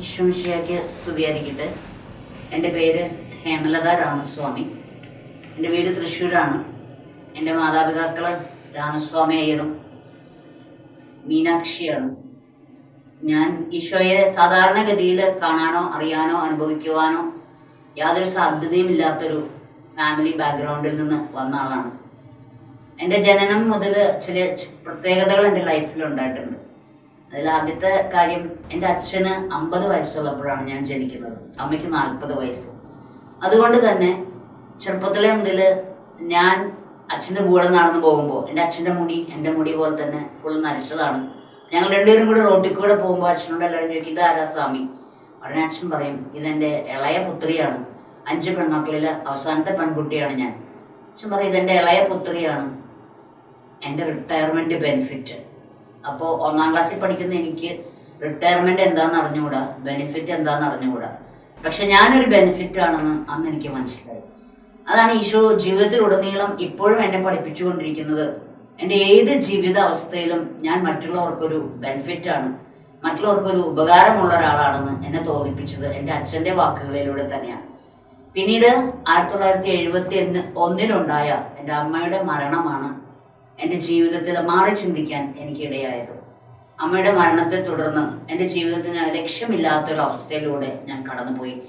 വിശ്വമിഷയ്ക്ക് സ്തുതിയായിരിക്കട്ടെ എന്റെ പേര് ഹേമലത രാമസ്വാമി. എന്റെ വീട് തൃശ്ശൂരാണ്. എന്റെ മാതാപിതാക്കൾ രാമസ്വാമി അയ്യറും മീനാക്ഷിയാണ്. ഞാൻ ഈശോയെ സാധാരണഗതിയിൽ കാണാനോ അറിയാനോ അനുഭവിക്കുവാനോ യാതൊരു സാധ്യതയും ഇല്ലാത്തൊരു ഫാമിലി ബാക്ക്ഗ്രൗണ്ടിൽ നിന്ന് വന്ന ആളാണ്. എന്റെ ജനനം മുതൽ ചില പ്രത്യേകതകൾ എന്റെ ലൈഫിൽ ഉണ്ടായിട്ടുണ്ട്. അതിൽ ആദ്യത്തെ കാര്യം എന്റെ അച്ഛന് അമ്പത് വയസ്സുള്ളപ്പോഴാണ് ഞാൻ ജനിക്കുന്നത്. അമ്മയ്ക്ക് നാൽപ്പത് വയസ്സ്. അതുകൊണ്ട് തന്നെ ചെറുപ്പത്തിലെ മുതൽ ഞാൻ അച്ഛന്റെ കൂടെ നടന്നു പോകുമ്പോൾ എന്റെ അച്ഛന്റെ മുടി എന്റെ മുടി പോലെ തന്നെ ഫുൾ നരച്ചതാണ്. ഞങ്ങൾ രണ്ടുപേരും കൂടെ റോട്ടിൽ കൂടെ പോകുമ്പോൾ അച്ഛനോട് എല്ലാവരും ചോദിക്കും ഇതാരാ സ്വാമി? ഉടനെ അച്ഛൻ പറയും ഇതെന്റെ ഇളയ പുത്രിയാണ്. അഞ്ച് പെൺമക്കളിൽ അവസാനത്തെ പെൺകുട്ടിയാണ് ഞാൻ. അച്ഛൻ പറയും ഇതെന്റെ ഇളയ പുത്രിയാണ്. എന്റെ റിട്ടയർമെന്റ് ബെനിഫിറ്റ് അപ്പോൾ ഒന്നാം ക്ലാസ്സിൽ പഠിക്കുന്ന എനിക്ക് റിട്ടയർമെന്റ് എന്താന്ന് അറിഞ്ഞുകൂടാ? ബെനിഫിറ്റ് എന്താന്ന് അറിഞ്ഞുകൂടാ? പക്ഷെ ഞാനൊരു ബെനിഫിറ്റ് ആണെന്ന് അന്ന് എനിക്ക് മനസ്സിലായി. അതാണ് ഈശോ ജീവിതത്തിലുടനീളം ഇപ്പോഴും എന്നെ പഠിപ്പിച്ചുകൊണ്ടിരിക്കുന്നത്. എന്റെ ഏത് ജീവിത അവസ്ഥയിലും ഞാൻ മറ്റുള്ളവർക്കൊരു ബെനിഫിറ്റാണ് മറ്റുള്ളവർക്കൊരു ഉപകാരമുള്ള ഒരാളാണെന്ന് എന്നെ തോന്നിപ്പിച്ചത് എന്റെ അച്ഛന്റെ വാക്കുകളിലൂടെ തന്നെയാണ്. പിന്നീട് ആയിരത്തി തൊള്ളായിരത്തി എഴുപത്തി ഒന്ന് ഒന്നിലുണ്ടായ എന്റെ അമ്മയുടെ മരണമാണ് എന്റെ ജീവിതത്തിൽ മാറി ചിന്തിക്കാൻ എനിക്കിടയായത്. അമ്മയുടെ മരണത്തെ തുടർന്ന് എന്റെ ജീവിതത്തിന് ലക്ഷ്യമില്ലാത്തൊരു അവസ്ഥയിലൂടെ ഞാൻ കടന്നുപോയി.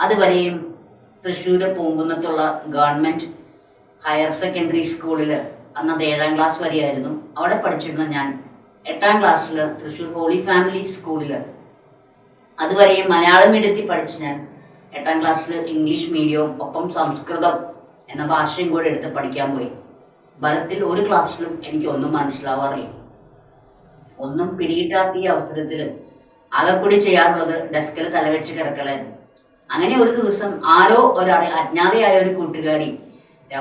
അതുവരെയും തൃശ്ശൂര് പൂങ്കുന്നത്തുള്ള ഗവൺമെന്റ് ഹയർ സെക്കൻഡറി സ്കൂളിൽ അന്നത് ഏഴാം ക്ലാസ് വരെയായിരുന്നു. അവിടെ പഠിച്ചിരുന്ന ഞാൻ എട്ടാം ക്ലാസ്സിൽ തൃശ്ശൂർ ഹോളി ഫാമിലി സ്കൂളിൽ അതുവരെയും മലയാളം മീഡിയത്തിൽ പഠിച്ച് ഞാൻ എട്ടാം ക്ലാസ്സിൽ ഇംഗ്ലീഷ് മീഡിയവും ഒപ്പം സംസ്കൃതം എന്ന ഭാഷയും കൂടെ എടുത്ത് പഠിക്കാൻ പോയി. ബലത്തിൽ ഒരു ക്ലാസ്സിലും എനിക്ക് ഒന്നും മനസ്സിലാവാറില്ല. ഒന്നും പിടികിട്ടാത്ത ഈ അവസരത്തിൽ ആകെക്കൂടി ചെയ്യാറുള്ളത് ഡെസ്കിൽ തലവെച്ച് കിടക്കലായിരുന്നു. അങ്ങനെ ഒരു ദിവസം ആരോ ഒരു അറി- അജ്ഞാതയായ ഒരു കൂട്ടുകാരി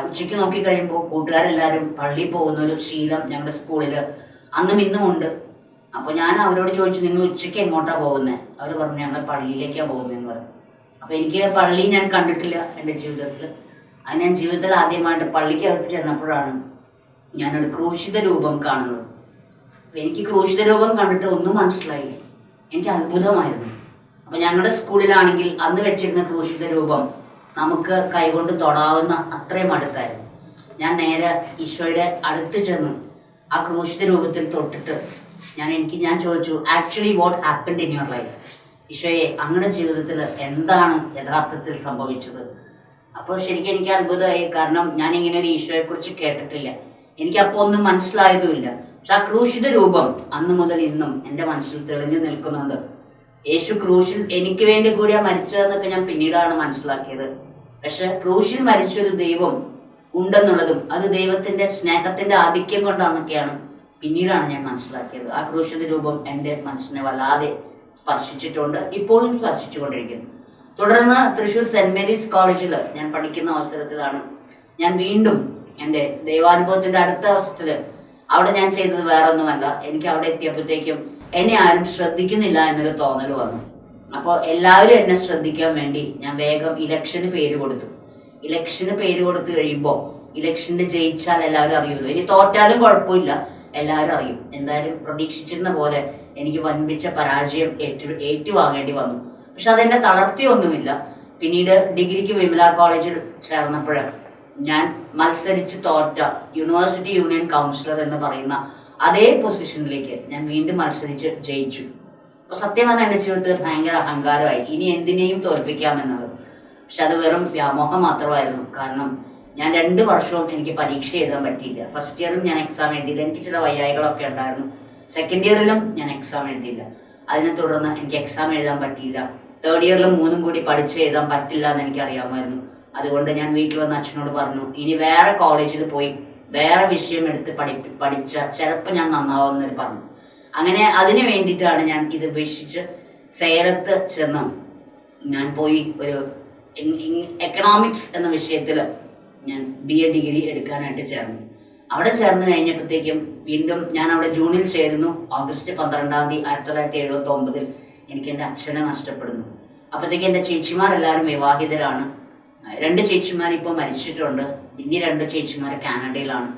ഉച്ചയ്ക്ക് നോക്കി കഴിയുമ്പോൾ കൂട്ടുകാരെല്ലാവരും പള്ളി പോകുന്ന ഒരു ശീലം ഞങ്ങളുടെ സ്കൂളിൽ അന്നും ഇന്നും ഉണ്ട്. അപ്പോൾ ഞാൻ അവരോട് ചോദിച്ചു നിങ്ങൾ ഉച്ചയ്ക്ക് എങ്ങോട്ടാ പോകുന്നത് അവർ പറഞ്ഞു ഞങ്ങൾ പള്ളിയിലേക്കാണ് പോകുന്നതെന്ന് പറഞ്ഞു. അപ്പോൾ എനിക്ക് പള്ളി ഞാൻ കണ്ടിട്ടില്ല എന്റെ ജീവിതത്തിൽ. അത് ഞാൻ ജീവിതത്തിൽ ആദ്യമായിട്ട് പള്ളിക്കകത്ത് ചെന്നപ്പോഴാണ് ഞാനൊരു ക്രൂശിത രൂപം കാണുന്നത്. എനിക്ക് ക്രൂശിത രൂപം കണ്ടിട്ട് ഒന്നും മനസ്സിലായി എനിക്ക് അത്ഭുതമായിരുന്നു. അപ്പൊ ഞങ്ങളുടെ സ്കൂളിലാണെങ്കിൽ അന്ന് വെച്ചിരുന്ന ക്രൂശിത രൂപം നമുക്ക് കൈകൊണ്ട് തൊടാവുന്ന അത്രയും അടുത്തായിരുന്നു. ഞാൻ നേരെ ഈശോയുടെ അടുത്ത് ചെന്ന് ആ ക്രൂശിത രൂപത്തിൽ തൊട്ടിട്ട് ഞാൻ എനിക്ക് ഞാൻ ചോദിച്ചു actually what happened in your life ഈശോയെ അങ്ങയുടെ ജീവിതത്തിൽ എന്താണ് യഥാർത്ഥത്തിൽ സംഭവിച്ചത്? അപ്പോൾ ശരിക്കും എനിക്ക് അത്ഭുതമായി. കാരണം ഞാൻ ഇങ്ങനെ ഒരു ഈശോയെ കുറിച്ച് കേട്ടിട്ടില്ല. എനിക്ക് അപ്പോൾ ഒന്നും മനസ്സിലായതുമില്ല. പക്ഷെ ആ ക്രൂശിത രൂപം അന്ന് മുതൽ ഇന്നും എന്റെ മനസ്സിൽ തെളിഞ്ഞു നിൽക്കുന്നുണ്ട്. യേശു ക്രൂശിൽ എനിക്ക് വേണ്ടി കൂടിയാ മരിച്ചതെന്നൊക്കെ ഞാൻ പിന്നീടാണ് മനസ്സിലാക്കിയത്. പക്ഷെ ക്രൂശിൽ മരിച്ചൊരു ദൈവം ഉണ്ടെന്നുള്ളതും അത് ദൈവത്തിന്റെ സ്നേഹത്തിന്റെ ആധിക്യം കൊണ്ടാണെന്നൊക്കെയാണ് പിന്നീടാണ് ഞാൻ മനസ്സിലാക്കിയത്. ആ ക്രൂശിത രൂപം എന്റെ മനസ്സിനെ വല്ലാതെ സ്പർശിച്ചിട്ടുണ്ട്. ഇപ്പോഴും സ്പർശിച്ചുകൊണ്ടിരിക്കുന്നു. തുടർന്ന് തൃശൂർ സെന്റ് മേരീസ് കോളേജിൽ ഞാൻ പഠിക്കുന്ന അവസരത്തിലാണ് ഞാൻ വീണ്ടും എന്റെ ദൈവാനുഭവത്തിന്റെ അടുത്ത അവസരത്തിൽ അവിടെ ഞാൻ ചെയ്തത് വേറെ ഒന്നുമല്ല എനിക്ക് അവിടെ എത്തിയപ്പോഴത്തേക്കും എന്നെ ആരും ശ്രദ്ധിക്കുന്നില്ല എന്നൊരു തോന്നൽ വന്നു. അപ്പോൾ എല്ലാവരും എന്നെ ശ്രദ്ധിക്കാൻ വേണ്ടി ഞാൻ വേഗം ഇലക്ഷന് പേര് കൊടുത്തു. ഇലക്ഷന് പേര് കൊടുത്തു കഴിയുമ്പോൾ ഇലക്ഷനിൽ ജയിച്ചാൽ എല്ലാവരും അറിയുമല്ലോ. ഇനി തോറ്റാലും കുഴപ്പമില്ല. എല്ലാവരും അറിയും. എന്തായാലും പ്രതീക്ഷിച്ചിരുന്ന പോലെ എനിക്ക് വൻപിച്ച പരാജയം ഏറ്റു ഏറ്റുവാങ്ങേണ്ടി വന്നു. പക്ഷെ അതെന്നെ തളർത്തിയൊന്നുമില്ല. പിന്നീട് ഡിഗ്രിക്ക് വിമല കോളേജിൽ ചേർന്നപ്പോൾ ഞാൻ മത്സരിച്ച് തോറ്റ യൂണിവേഴ്സിറ്റി യൂണിയൻ കൗൺസിലർ എന്ന് പറയുന്ന അതേ പൊസിഷനിലേക്ക് ഞാൻ വീണ്ടും മത്സരിച്ച് ജയിച്ചു. അപ്പൊ സത്യം പറഞ്ഞാൽ എന്റെ ജീവിതത്തിൽ ഭയങ്കര അഹങ്കാരമായി. ഇനി എന്തിനേയും തോൽപ്പിക്കാമെന്നുള്ളത്. പക്ഷെ അത് വെറും വ്യാമോഹം മാത്രമായിരുന്നു. കാരണം ഞാൻ രണ്ട് വർഷവും എനിക്ക് പരീക്ഷ എഴുതാൻ പറ്റിയില്ല. ഫസ്റ്റ് ഇയറും ഞാൻ എക്സാം എഴുതിയില്ല. എനിക്ക് ചില വയ്യായികളൊക്കെ ഉണ്ടായിരുന്നു. സെക്കൻഡ് ഇയറിലും ഞാൻ എക്സാം എഴുതിയില്ല. അതിനെ തുടർന്ന് എനിക്ക് എക്സാം എഴുതാൻ പറ്റിയില്ല. തേർഡ് ഇയറിൽ മൂന്നും കൂടി പഠിച്ച് എഴുതാൻ പറ്റില്ല എന്ന് എനിക്ക് അറിയാമായിരുന്നു അതുകൊണ്ട് ഞാൻ വീട്ടിൽ വന്ന് അച്ഛനോട് പറഞ്ഞു ഇനി വേറെ കോളേജിൽ പോയി വേറെ വിഷയം എടുത്ത് പഠി പഠിച്ച ചിലപ്പോൾ ഞാൻ നന്നാവുമെന്ന് പറഞ്ഞു. അങ്ങനെ അതിനു വേണ്ടിയിട്ടാണ് ഞാൻ ഇത് ഉപേക്ഷിച്ച് സേലത്ത് ചെന്ന് ഞാൻ പോയി ഒരു എക്കണോമിക്സ് എന്ന വിഷയത്തിൽ ഞാൻ ബി എ ഡിഗ്രി എടുക്കാനായിട്ട് ചേർന്നു. അവിടെ ചേർന്ന് കഴിഞ്ഞപ്പോഴത്തേക്കും വീണ്ടും ഞാൻ അവിടെ ജൂണിൽ ചേരുന്നു. ഓഗസ്റ്റ് പന്ത്രണ്ടാം തീയതി ആയിരത്തി തൊള്ളായിരത്തി എഴുപത്തി ഒമ്പതിൽ. എനിക്ക് എന്റെ അച്ഛനെ നഷ്ടപ്പെടുന്നു. അപ്പോഴത്തേക്ക് എന്റെ ചേച്ചിമാരെല്ലാവരും വിവാഹിതരാണ്. രണ്ട് ചേച്ചിമാർ ഇപ്പോൾ മരിച്ചിട്ടുണ്ട്. പിന്നെ രണ്ട് ചേച്ചിമാർ കാനഡയിലാണ്.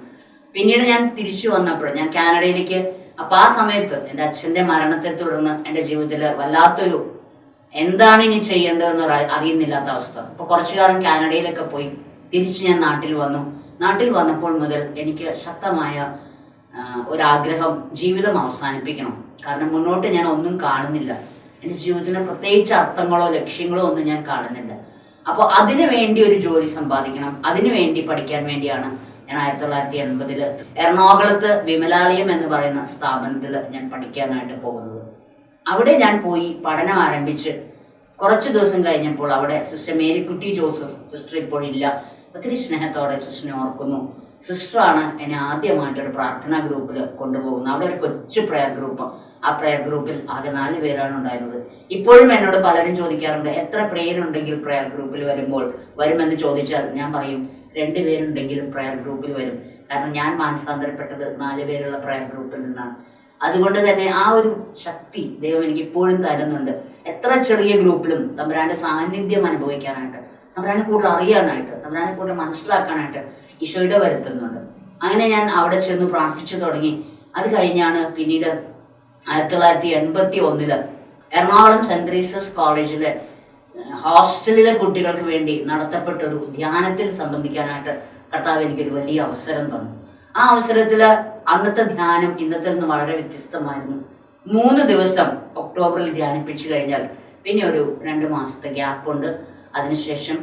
പിന്നീട് ഞാൻ തിരിച്ചു വന്നപ്പോൾ ഞാൻ കാനഡയിലേക്ക്. അപ്പൊ ആ സമയത്ത് എന്റെ അച്ഛന്റെ മരണത്തെ തുടർന്ന് എന്റെ ജീവിതത്തിൽ വല്ലാത്തൊരു എന്താണ് ഇനി ചെയ്യേണ്ടതെന്ന് അറി- അറിയുന്നില്ലാത്ത അവസ്ഥ. അപ്പോൾ കുറച്ചു കാലം കാനഡയിലൊക്കെ പോയി തിരിച്ച് ഞാൻ നാട്ടിൽ വന്നു. നാട്ടിൽ വന്നപ്പോൾ മുതൽ എനിക്ക് ശക്തമായ ഒരാഗ്രഹം ജീവിതം അവസാനിപ്പിക്കണം. കാരണം മുന്നോട്ട് ഞാൻ ഒന്നും കാണുന്നില്ല. ജീവിതത്തിന് പ്രത്യേകിച്ച് അർത്ഥങ്ങളോ ലക്ഷ്യങ്ങളോ ഒന്നും ഞാൻ കാണുന്നില്ല. അപ്പോൾ അതിനു വേണ്ടി ഒരു ജോലി സമ്പാദിക്കണം. അതിനു വേണ്ടി പഠിക്കാൻ വേണ്ടിയാണ് ഞാൻ ആയിരത്തി തൊള്ളായിരത്തി എൺപതിൽ എറണാകുളത്ത് വിമലാലയം എന്ന് പറയുന്ന സ്ഥാപനത്തിൽ ഞാൻ പഠിക്കാനായിട്ട് പോകുന്നത്. അവിടെ ഞാൻ പോയി പഠനം ആരംഭിച്ച് കുറച്ച് ദിവസം കഴിഞ്ഞപ്പോൾ അവിടെ സിസ്റ്റർ മേരിക്കുട്ടി ജോസഫ് സിസ്റ്റർ ഇപ്പോഴില്ല. ഒത്തിരി സ്നേഹത്തോടെ സിസ്റ്ററിനെ ഓർക്കുന്നു. സിസ്റ്ററാണ് എന്നെ ആദ്യമായിട്ട് ഒരു പ്രാർത്ഥനാ ഗ്രൂപ്പിൽ കൊണ്ടുപോകുന്നത്. അവിടെ ഒരു കൊച്ചു പ്രയർ ഗ്രൂപ്പ് ആ പ്രയർ ഗ്രൂപ്പിൽ ആകെ നാല് പേരാണ് ഉണ്ടായിരുന്നത്. ഇപ്പോഴും എന്നോട് പലരും ചോദിക്കാറുണ്ട് എത്ര പേരുണ്ടെങ്കിൽ പ്രയർ ഗ്രൂപ്പിൽ വരുമ്പോൾ വരുമെന്ന് ചോദിച്ചാൽ? ഞാൻ പറയും രണ്ട് പേരുണ്ടെങ്കിലും പ്രയർ ഗ്രൂപ്പിൽ വരും. കാരണം ഞാൻ മാനസാന്തരപ്പെട്ടത് നാല് പേരുള്ള പ്രയർ ഗ്രൂപ്പിൽ നിന്നാണ്. അതുകൊണ്ട് തന്നെ ആ ഒരു ശക്തി ദൈവം എനിക്ക് ഇപ്പോഴും തരുന്നുണ്ട്. എത്ര ചെറിയ ഗ്രൂപ്പിലും തമ്പുരാന്റെ സാന്നിധ്യം അനുഭവിക്കാനായിട്ട് തമ്പുരാനെ കൂടുതൽ അറിയാനായിട്ട് തമ്പുരാനെ കൂടുതൽ മനസ്സിലാക്കാനായിട്ട് ഈശോയുടെ വരുത്തുന്നുണ്ട് അങ്ങനെ ഞാൻ അവിടെ ചെന്ന് പ്രാർത്ഥിച്ചു തുടങ്ങി. അത് കഴിഞ്ഞാണ് പിന്നീട് ആയിരത്തി തൊള്ളായിരത്തി എൺപത്തി ഒന്നിൽ എറണാകുളം സെന്റ് ത്രീസസ് കോളേജിലെ ഹോസ്റ്റലിലെ കുട്ടികൾക്ക് വേണ്ടി നടത്തപ്പെട്ട ഒരു ധ്യാനത്തിൽ സംബന്ധിക്കാനായിട്ട് കർത്താവ് എനിക്കൊരു വലിയ അവസരം തന്നു. ആ അവസരത്തിൽ അന്നത്തെ ധ്യാനം ഇന്നത്തെ നിന്ന് വളരെ വ്യത്യസ്തമായിരുന്നു. മൂന്ന് ദിവസം ഒക്ടോബറിൽ ധ്യാനിപ്പിച്ചു കഴിഞ്ഞാൽ പിന്നെ ഒരു രണ്ട് മാസത്തെ ഗ്യാപ്പ് ഉണ്ട് അതിനുശേഷം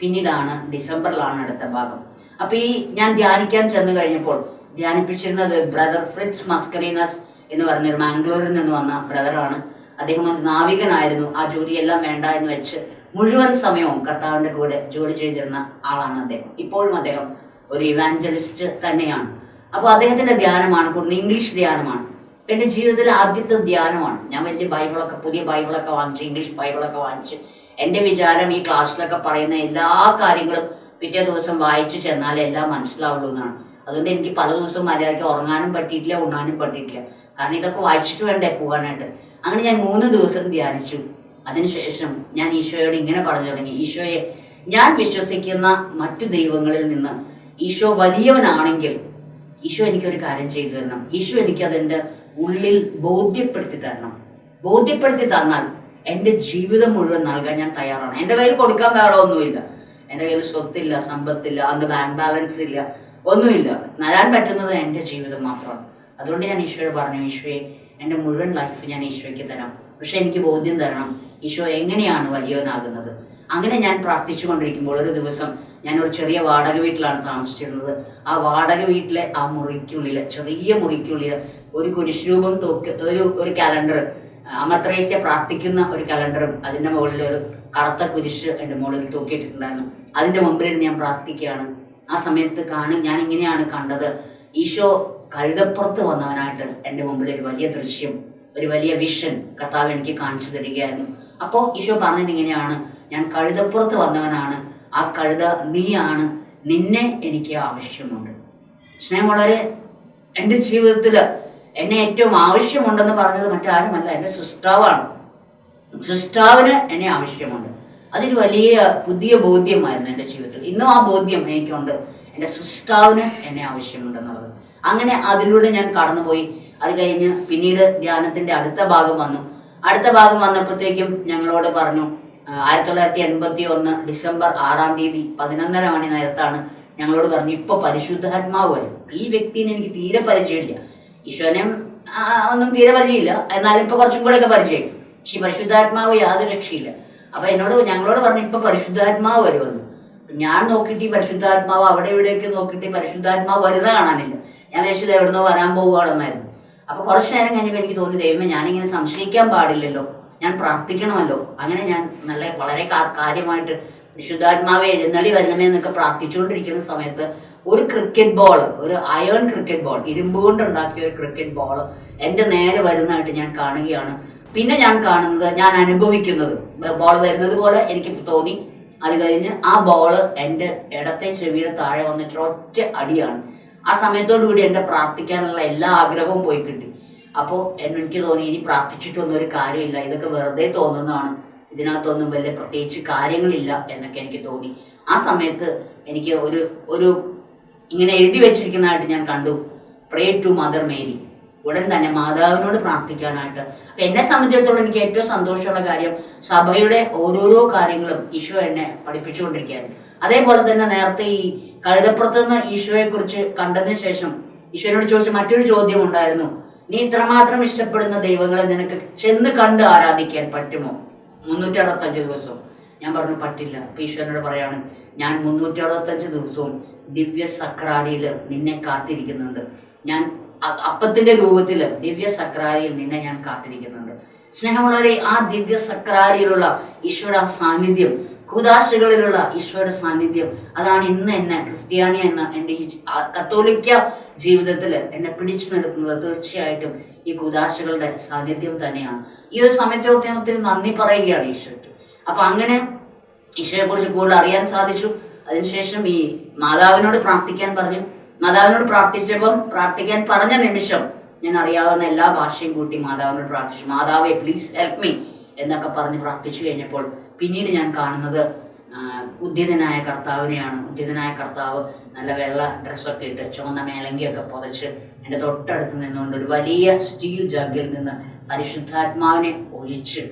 പിന്നീടാണ് ഡിസംബറിലാണ് അടുത്ത ഭാഗം. അപ്പൊ ഈ ഞാൻ ധ്യാനിക്കാൻ ചെന്ന് കഴിഞ്ഞപ്പോൾ ധ്യാനിപ്പിച്ചിരുന്നത് ബ്രദർ ഫ്രിറ്റ്സ് മസ്കറീനസ് എന്ന് പറഞ്ഞൊരു മാംഗ്ലൂരിൽ നിന്ന് വന്ന ബ്രദറാണ്. അദ്ദേഹം ഒരു നാവികനായിരുന്നു. ആ ജോലിയെല്ലാം വേണ്ട എന്ന് വെച്ച് മുഴുവൻ സമയവും കർത്താവിന്റെ കൂടെ ജോലി ചെയ്തിരുന്ന ആളാണ് അദ്ദേഹം. ഇപ്പോഴും അദ്ദേഹം ഒരു ഇവാഞ്ചലിസ്റ്റ് തന്നെയാണ്. അപ്പോൾ അദ്ദേഹത്തിന്റെ ധ്യാനമാണ് കൂടുതൽ ഇംഗ്ലീഷ് ധ്യാനമാണ്. എന്റെ ജീവിതത്തിലെ ആദ്യത്തെ ധ്യാനമാണ്. ഞാൻ വലിയ ബൈബിളൊക്കെ പുതിയ ബൈബിളൊക്കെ വാങ്ങിച്ച് ഇംഗ്ലീഷ് ബൈബിളൊക്കെ വാങ്ങിച്ച് എന്റെ വിചാരം ഈ ക്ലാസ്സിലൊക്കെ പറയുന്ന എല്ലാ കാര്യങ്ങളും പിറ്റേ ദിവസം വായിച്ചു ചെന്നാലേ എല്ലാം മനസ്സിലാവുള്ളൂ എന്നാണ്. അതുകൊണ്ട് എനിക്ക് പല ദിവസവും മര്യാദയ്ക്ക് ഉറങ്ങാനും പറ്റിയിട്ടില്ല ഉണ്ണാനും പറ്റിയിട്ടില്ല. കാരണം ഇതൊക്കെ വായിച്ചിട്ട് വേണ്ടേ പോകാനായിട്ട്. അങ്ങനെ ഞാൻ മൂന്ന് ദിവസം ധ്യാനിച്ചു. അതിനുശേഷം ഞാൻ ഈശോയോട് ഇങ്ങനെ പറഞ്ഞു തുടങ്ങി ഈശോയെ ഞാൻ വിശ്വസിക്കുന്ന മറ്റു ദൈവങ്ങളിൽ നിന്ന് ഈശോ വലിയവനാണെങ്കിൽ ഈശോ എനിക്കൊരു കാര്യം ചെയ്തു തരണം. ഈശോ എനിക്ക് അതിന്റെ ഉള്ളിൽ ബോധ്യപ്പെടുത്തി തരണം. ബോധ്യപ്പെടുത്തി തന്നാൽ എന്റെ ജീവിതം മുഴുവൻ നൽകാൻ ഞാൻ തയ്യാറാണ്. എന്റെ കയ്യിൽ കൊടുക്കാൻ വേറെ ഒന്നുമില്ല. എന്റെ കയ്യിൽ സ്വത്തില്ല സമ്പത്തില്ല അന്ന് ബാങ്ക് ബാലൻസ് ഇല്ല ഒന്നുമില്ല. തരാൻ പറ്റുന്നത് എന്റെ ജീവിതം മാത്രമാണ്. അതുകൊണ്ട് ഞാൻ ഈശോയോട് പറഞ്ഞു ഈശോയെ എന്റെ മുഴുവൻ ലൈഫ് ഞാൻ ഈശോയ്ക്ക് തരാം. പക്ഷെ എനിക്ക് ബോധ്യം തരണം. ഈശോ എങ്ങനെയാണ് വലിയവനാകുന്നത്? അങ്ങനെ ഞാൻ പ്രാർത്ഥിച്ചു കൊണ്ടിരിക്കുമ്പോൾ ഒരു ദിവസം ഞാൻ ഒരു ചെറിയ വാടക വീട്ടിലാണ് താമസിച്ചിരുന്നത്. ആ വാടക വീട്ടിലെ ആ മുറിക്കുള്ളിൽ ചെറിയ മുറിക്കുള്ളിൽ ഒരു കുരിശുരൂപം തൂക്കി ഒരു ഒരു കലണ്ടർ അമത്രേശ്യ പ്രാർത്ഥിക്കുന്ന ഒരു കലണ്ടറും അതിന്റെ മുകളിൽ ഒരു കറുത്ത കുരിശ് എന്റെ മുകളിൽ തൂക്കിയിട്ടിട്ടുണ്ടായിരുന്നു. അതിന്റെ മുമ്പിൽ ഞാൻ പ്രാർത്ഥിക്കുകയാണ്. ആ സമയത്ത് കാണി ഞാൻ ഇങ്ങനെയാണ് കണ്ടത്. ഈശോ കഴുതപ്പുറത്ത് വന്നവനായിട്ട് എന്റെ മുമ്പിൽ ഒരു വലിയ ദൃശ്യം ഒരു വലിയ വിഷൻ കർത്താവ് എനിക്ക് കാണിച്ചു തരികയായിരുന്നു. അപ്പോൾ ഈശോ പറഞ്ഞത് ഇങ്ങനെയാണ്. ഞാൻ കഴുതപ്പുറത്ത് വന്നവനാണ്. ആ കഴുത നീയാണ്. നിന്നെ എനിക്ക് ആവശ്യമുണ്ട്. സ്നേഹമുള്ളവരെ എന്റെ ജീവിതത്തിൽ എന്നെ ഏറ്റവും ആവശ്യമുണ്ടെന്ന് പറഞ്ഞത് മറ്റാരുമല്ല എന്റെ സൃഷ്ടാവാണ് സൃഷ്ടാവിന് എന്നെ ആവശ്യമുണ്ട്. അതൊരു വലിയ പുതിയ ബോധ്യമായിരുന്നു എന്റെ ജീവിതത്തിൽ. ഇന്നും ആ ബോധ്യം എനിക്കുണ്ട്. എന്റെ സൃഷ്ടാവിന് എന്നെ ആവശ്യമുണ്ടെന്നുള്ളത്. അങ്ങനെ അതിലൂടെ ഞാൻ കടന്നുപോയി. അത് കഴിഞ്ഞ് പിന്നീട് ധ്യാനത്തിന്റെ അടുത്ത ഭാഗം വന്നു. അടുത്ത ഭാഗം വന്നപ്പോഴത്തേക്കും ഞങ്ങളോട് പറഞ്ഞു ആയിരത്തി തൊള്ളായിരത്തി എൺപത്തി ഒന്ന് ഡിസംബർ ആറാം തീയതി പതിനൊന്നര മണി നേരത്താണ് ഞങ്ങളോട് പറഞ്ഞു ഇപ്പൊ പരിശുദ്ധാത്മാവ് വരും. ഈ വ്യക്തിനെ എനിക്ക് തീരെ പരിചയമില്ല. ഈശോനെ ഒന്നും തീരെ പരിചയമില്ല. എന്നാലും ഇപ്പൊ കുറച്ചും കൂടെ ഒക്കെ പരിചയം. പക്ഷെ പരിശുദ്ധാത്മാവ് യാതൊരു രക്ഷയില്ല. അപ്പൊ എന്നോട് ഞങ്ങളോട് പറഞ്ഞു ഇപ്പൊ പരിശുദ്ധാത്മാവ് വരുമെന്ന്. ഞാൻ നോക്കിയിട്ട് ഈ പരിശുദ്ധാത്മാവ് അവിടെ ഇവിടെയൊക്കെ നോക്കിയിട്ട് പരിശുദ്ധാത്മാവ് വരുന്ന കാണാനില്ല. ഞാൻ വിചാരിച്ചത് എവിടുന്നോ വരാൻ പോവുകയാണെന്നായിരുന്നു. അപ്പൊ കുറച്ചു നേരം കഴിഞ്ഞപ്പോൾ എനിക്ക് തോന്നി ദൈവമേ ഞാനിങ്ങനെ സംശയിക്കാൻ പാടില്ലല്ലോ. ഞാൻ പ്രാർത്ഥിക്കണമല്ലോ. അങ്ങനെ ഞാൻ നല്ല വളരെ കാര്യമായിട്ട് വിശുദ്ധാത്മാവെ എഴുന്നള്ളി വരണമേ എന്നൊക്കെ പ്രാർത്ഥിച്ചുകൊണ്ടിരിക്കുന്ന സമയത്ത് ഒരു ക്രിക്കറ്റ് ബോൾ ഒരു അയേൺ ക്രിക്കറ്റ് ബോൾ ഇരുമ്പ് കൊണ്ട് ഉണ്ടാക്കിയ ഒരു ക്രിക്കറ്റ് ബോൾ എന്റെ നേരെ വരുന്നതായിട്ട് ഞാൻ കാണുകയാണ്. പിന്നെ ഞാൻ കാണുന്നത് ഞാൻ അനുഭവിക്കുന്നത്. ബോൾ വരുന്നത് പോലെ എനിക്ക് തോന്നി. അത് കഴിഞ്ഞ് ആ ബോൾ എന്റെ ഇടത്തെ ചെവിയുടെ താഴെ വന്നിട്ട് ഒറ്റ അടിയാണ്. ആ സമയത്തോടു കൂടി എന്റെ പ്രാർത്ഥിക്കാനുള്ള എല്ലാ ആഗ്രഹവും പോയി കിട്ടി. അപ്പോൾ എനിക്ക് തോന്നി ഇനി പ്രാർത്ഥിച്ചിട്ടൊന്നും ഒരു കാര്യമില്ല. ഇതൊക്കെ വെറുതെ തോന്നുന്നതാണ്. ഇതിനകത്തൊന്നും വലിയ പ്രത്യേകിച്ച് കാര്യങ്ങളില്ല എന്നൊക്കെ എനിക്ക് തോന്നി. ആ സമയത്ത് എനിക്ക് ഒരു ഒരു ഇങ്ങനെ എഴുതി വെച്ചിരിക്കുന്നതായിട്ട് ഞാൻ കണ്ടു. പ്രേ ടു മദർ മേരി ഉടൻ തന്നെ മാതാവിനോട് പ്രാർത്ഥിക്കാനായിട്ട്. അപ്പൊ എന്നെ സംബന്ധിച്ചിടത്തോളം എനിക്ക് ഏറ്റവും സന്തോഷമുള്ള കാര്യം സഭയുടെ ഓരോരോ കാര്യങ്ങളും ഈശോ എന്നെ പഠിപ്പിച്ചുകൊണ്ടിരിക്കുകയാണ് അതേപോലെ തന്നെ നേരത്തെ ഈ കഴുതപ്പുറത്ത് നിന്ന് ഈശോയെ കുറിച്ച് കണ്ടതിന് ശേഷം ഈശോനോട് ചോദിച്ച മറ്റൊരു ചോദ്യം ഉണ്ടായിരുന്നു. നീ ഇത്രമാത്രം ഇഷ്ടപ്പെടുന്ന ദൈവങ്ങളെ നിനക്ക് ചെന്ന് കണ്ട് ആരാധിക്കാൻ പറ്റുമോ? മുന്നൂറ്റി അറുപത്തഞ്ച് ദിവസവും ഞാൻ പറഞ്ഞു പറ്റില്ല. ഈശ്വരനോട് പറയാണ് ഞാൻ മുന്നൂറ്റി അറുപത്തഞ്ച് ദിവസവും ദിവ്യ സക്രാരിയിൽ നിന്നെ കാത്തിരിക്കുന്നുണ്ട്. ഞാൻ അപ്പത്തിന്റെ രൂപത്തിൽ ദിവ്യ സക്രാരിയിൽ നിന്നെ ഞാൻ കാത്തിരിക്കുന്നുണ്ട്. സ്നേഹമുള്ളവരെ ആ ദിവ്യ സക്രാരിയിലുള്ള ഈശ്വര സാന്നിധ്യം കുദാശകളിലുള്ള ഈശോയുടെ സാന്നിധ്യം. അതാണ് ഇന്ന് എന്നെ ക്രിസ്ത്യാനി എന്ന എന്റെ ഈ കത്തോലിക്ക ജീവിതത്തിൽ എന്നെ പിടിച്ചു നിർത്തുന്നത്. തീർച്ചയായിട്ടും ഈ കുദാശകളുടെ സാന്നിധ്യം തന്നെയാണ്. ഈ ഒരു സമയത്ത് ഞാൻ ഒത്തിരി നന്ദി പറയുകയാണ് ഈശോയ്ക്ക്. അപ്പൊ അങ്ങനെ ഈശോയെ കുറിച്ച് കൂടുതൽ അറിയാൻ സാധിച്ചു. അതിനുശേഷം ഈ മാതാവിനോട് പ്രാർത്ഥിക്കാൻ പറഞ്ഞു. മാതാവിനോട് പ്രാർത്ഥിച്ചപ്പം പ്രാർത്ഥിക്കാൻ പറഞ്ഞ നിമിഷം ഞാൻ അറിയാവുന്ന എല്ലാ ഭാഷയും കൂട്ടി മാതാവിനോട് പ്രാർത്ഥിച്ചു. മാതാവേ പ്ലീസ് ഹെൽപ്പ് മീ എന്നൊക്കെ പറഞ്ഞ് പ്രാർത്ഥിച്ചു കഴിഞ്ഞപ്പോൾ പിന്നീട് ഞാൻ കാണുന്നത് ഉദ്യതനായ കർത്താവിനെയാണ്. ഉദ്യതനായ കർത്താവ് നല്ല വെള്ള ഡ്രസ്സൊക്കെ ഇട്ട് ചുവന്ന മേലങ്കിയൊക്കെ പുതച്ച് എന്റെ തൊട്ടടുത്ത് നിന്നുകൊണ്ട് ഒരു വലിയ സ്റ്റീൽ ജഗ്ഗിൽ നിന്ന് പരിശുദ്ധാത്മാവിനെ ഒഴിച്ച്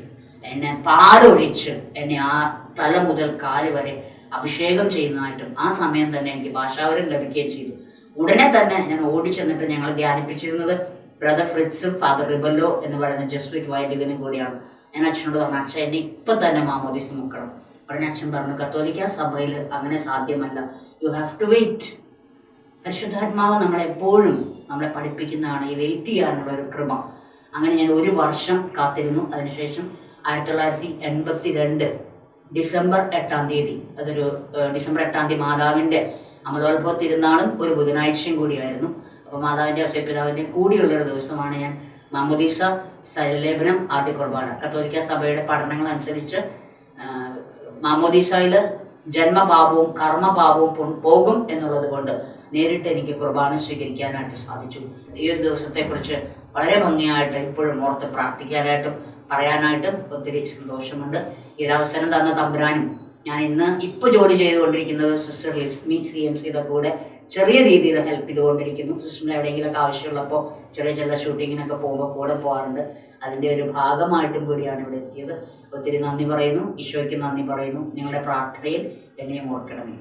എന്നെ പാടൊഴിച്ച് എന്നെ ആ തല മുതൽ കാൽ വരെ അഭിഷേകം ചെയ്യുന്നതായിട്ടും ആ സമയം തന്നെ എനിക്ക് ഭാഷാവരം ലഭിക്കുകയും ചെയ്തു. ഉടനെ തന്നെ ഞാൻ ഓടിച്ചെന്നിട്ട് ഞങ്ങൾ ധ്യാനിപ്പിച്ചിരുന്നത് ബ്രദർ ഫ്രിറ്റ്സും ഫാദർ റിബല്ലോ എന്ന് പറയുന്ന ജസ്വിറ്റ് വൈദികനും കൂടിയാണ്. ഞാൻ അച്ഛനോട് പറഞ്ഞു അച്ഛൻ എന്നെ ഇപ്പം തന്നെ മാമോദിസ് മുക്കണം ഉടനെ അച്ഛൻ പറഞ്ഞു കത്തോലിക്ക സഭയിൽ അങ്ങനെ സാധ്യമല്ല. യു ഹാവ് ടു വെയിറ്റ് പരിശുദ്ധാത്മാവ് നമ്മളെപ്പോഴും നമ്മളെ പഠിപ്പിക്കുന്നതാണ് ഈ വെയിറ്റ് ചെയ്യാനുള്ള ഒരു കൃപ. അങ്ങനെ ഞാൻ ഒരു വർഷം കാത്തിരുന്നു. അതിനുശേഷം ആയിരത്തി തൊള്ളായിരത്തി എൺപത്തി രണ്ട് ഡിസംബർ എട്ടാം തീയതി അതൊരു ഡിസംബർ എട്ടാം തീയതി മാതാവിന്റെ അമലോത്ഭവ തിരുനാളും ഒരു ബുധനാഴ്ചയും കൂടിയായിരുന്നു. അപ്പോൾ മാതാവിന്റെ ഔസേപ്പിതാവിന്റെ കൂടിയുള്ളൊരു ദിവസമാണ് ഞാൻ മാമോദീസ സ്ഥലലേപനം ആദ്യ കുർബാന. കത്തോലിക്ക സഭയുടെ പഠനങ്ങൾ അനുസരിച്ച് ആഹ്, മാമോദീസയിൽ ജന്മപാപവും കർമ്മപാപവും പോകും എന്നുള്ളത് കൊണ്ട് നേരിട്ട് എനിക്ക് കുർബാന സ്വീകരിക്കാനായിട്ട് സാധിച്ചു. ഈ ഒരു ദിവസത്തെക്കുറിച്ച് വളരെ ഭംഗിയായിട്ട് ഇപ്പോഴും ഓർത്ത് പ്രാർത്ഥിക്കാനായിട്ടും പറയാനായിട്ടും ഒത്തിരി സന്തോഷമുണ്ട്. ഈ ഒരു അവസരം തന്ന തമ്പുരാനും ഞാൻ ഇന്ന് ഇപ്പൊ ജോലി ചെയ്തുകൊണ്ടിരിക്കുന്നത് സിസ്റ്റർ ലിസ്മി സി എം സിയുടെ കൂടെ ചെറിയ രീതിയിൽ ഹെൽപ്പ് ചെയ്തുകൊണ്ടിരിക്കുന്നു. സിസ്റ്ററിന് എവിടെയെങ്കിലുമൊക്കെ ആവശ്യമുള്ളപ്പോൾ ചെറിയ ചെറിയ ഷൂട്ടിങ്ങിനൊക്കെ പോകുമ്പോൾ കൂടെ പോകാറുണ്ട്. അതിന്റെ ഒരു ഭാഗമായിട്ടും കൂടിയാണ് ഇവിടെ എത്തിയത്. ഒത്തിരി നന്ദി പറയുന്നു. ഈശോയ്ക്ക് നന്ദി പറയുന്നു. നിങ്ങളുടെ പ്രാർത്ഥനയിൽ എന്നെയും ഓർക്കണമേ.